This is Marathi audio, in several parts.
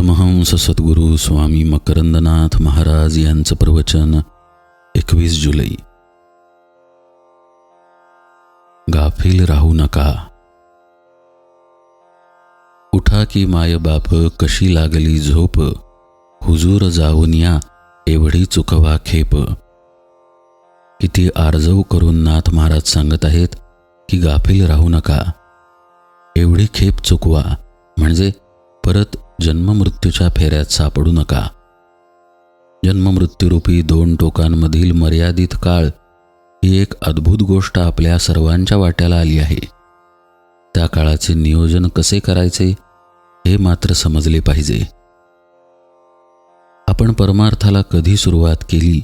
परमहंस सद्गुरू स्वामी मकरंदनाथ महाराज यांचं प्रवचन एकवीस जुलै. गाफील राहू नका. उठा की माय बाप कशी लागली झोप? हुजूर जाऊन या एवढी चुकवा खेप. किती आर्जव करून नाथ महाराज सांगत आहेत की गाफील राहू नका. एवढी खेप चुकवा. म्हणजे परत जन्ममृत्यूच्या फेऱ्यात सापडू नका. जन्ममृत्यूरूपी दोन टोकांमधील मर्यादित काळ ही एक अद्भुत गोष्ट आपल्या सर्वांच्या वाट्याला आली आहे. त्या काळाचे नियोजन कसे करायचे हे मात्र समजले पाहिजे. आपण परमार्थाला कधी सुरुवात केली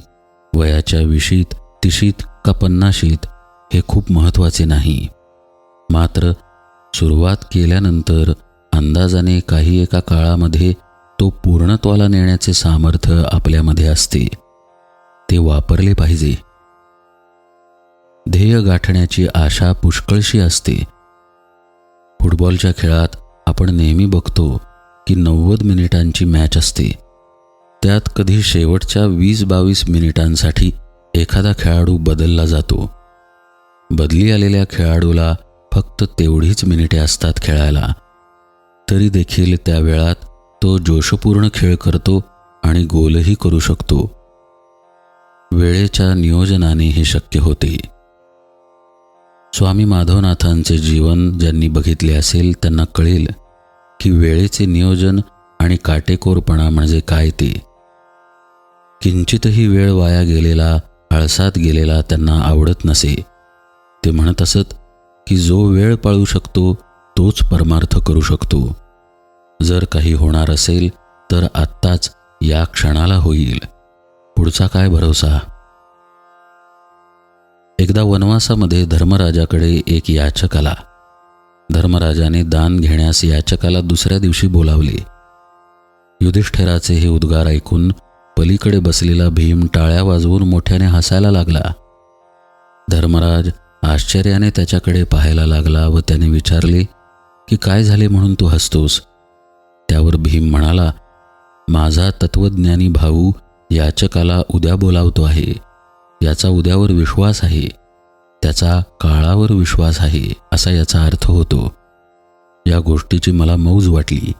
वयाच्या विशीत तिशीत का पन्नाशीत हे खूप महत्त्वाचे नाही. मात्र सुरुवात केल्यानंतर अंदाजाने काही एका काळामध्ये तो पूर्णत्वाला नेण्याचे सामर्थ्य आपल्यामध्ये असते. ते वापरले पाहिजे. ध्येय गाठण्याची आशा पुष्कळशी असते. फुटबॉलच्या खेळात आपण नेहमी बघतो की नव्वद मिनिटांची मॅच असते. त्यात कधी शेवटच्या वीस बावीस मिनिटांसाठी एखादा खेळाडू बदलला जातो. बदली आलेल्या खेळाडूला फक्त तेवढीच मिनिटे असतात खेळायला. तरी देखील त्या वेळात तो जोशपूर्ण खेळ करतो आणि गोलही करू शकतो. वेळेच्या नियोजनाने हे शक्य होते. स्वामी माधवनाथांचे जीवन ज्यांनी बघितले असेल त्यांना कळेल की वेळेचे नियोजन आणि काटेकोरपणा म्हणजे काय ते. किंचितही वेळ वाया गेलेला आळसात गेलेला त्यांना आवडत नसे. ते म्हणत असत की जो वेळ पाळू शकतो तोच परमार्थ करू शकतो. जर काही होणार असेल तर आत्ताच या क्षणाला होईल. पुढचा काय भरोसा? एकदा वनवासामध्ये धर्मराजाकडे एक याचक आला. धर्मराजाने दान घेण्यास याचकाला दुसऱ्या दिवशी बोलावले. युधिष्ठिराचे हे उद्गार ऐकून पलीकडे बसलेला भीम टाळ्या वाजवून मोठ्याने हसायला लागला. धर्मराज आश्चर्याने त्याच्याकडे पाहायला लागला व त्याने विचारले की काय झाले म्हणून तू हसतोस? त्यावर भीम म्हणाला माझा तत्वज्ञानी भाऊ याचकाला उद्या बोलावतो आहे. याचा उद्यावर विश्वास आहे. त्याचा काळावर विश्वास आहे असा याचा अर्थ होतो. या गोष्टीची मला मौज वाटली.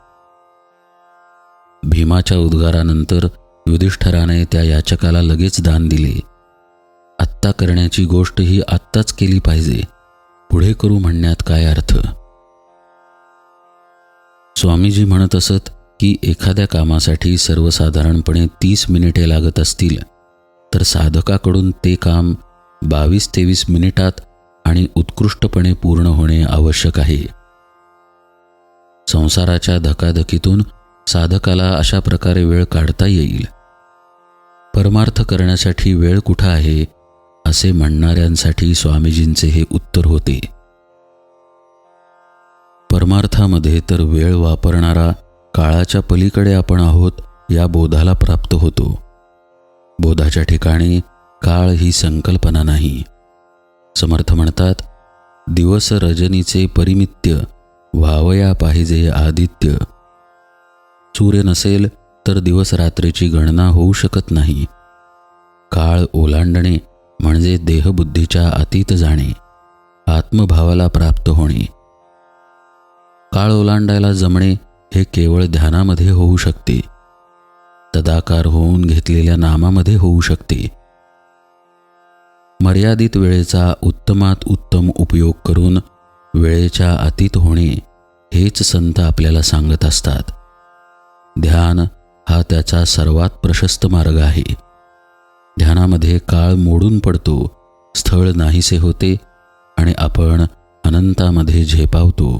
भीमाच्या उद्गारानंतर युधिष्ठराने त्या याचकाला लगेच दान दिले. आत्ता करण्याची गोष्ट ही आत्ताच केली पाहिजे. पुढे करू म्हणण्यात काय अर्थ? स्वामीजी म्हणत असत की एखाद्या कामासाठी सर्वसाधारणपणे तीस मिनिटे लागत असतील तर साधकाकडून ते काम बावीस तेवीस मिनिटात आणि उत्कृष्टपणे पूर्ण होणे आवश्यक आहे. संसाराच्या धकाधकीतून साधकाला अशा प्रकारे वेळ काढता येईल. परमार्थ करण्यासाठी वेळ कुठं आहे असे म्हणणाऱ्यांसाठी स्वामीजींचे हे उत्तर होते. परमार्थामध्ये तर वेळ वापरणारा काळाच्या पलीकडे आपण आहोत या बोधाला प्राप्त होतो. बोधाच्या ठिकाणी काळ ही संकल्पना नाही. समर्थ म्हणतात दिवस रजनीचे परिमित्य व्हावया पाहिजे आदित्य. सूर्य नसेल तर दिवस रात्रीची गणना होऊ शकत नाही. काळ ओलांडणे म्हणजे देहबुद्धीच्या अतीत जाणे आत्मभावाला प्राप्त होणे. काळ ओलांडायला जमणे हे केवळ ध्यानामध्ये होऊ शकते. तदाकार होऊन घेतलेल्या नामामध्ये होऊ शकते. मर्यादित वेळेचा उत्तमात उत्तम उपयोग करून वेळेच्या अतीत होणे हेच संत आपल्याला सांगत असतात. ध्यान हा त्याचा सर्वात प्रशस्त मार्ग आहे. ध्यानामध्ये काळ मोडून पडतो स्थळ नाहीसे होते आणि आपण अनंतामध्ये झेपावतो.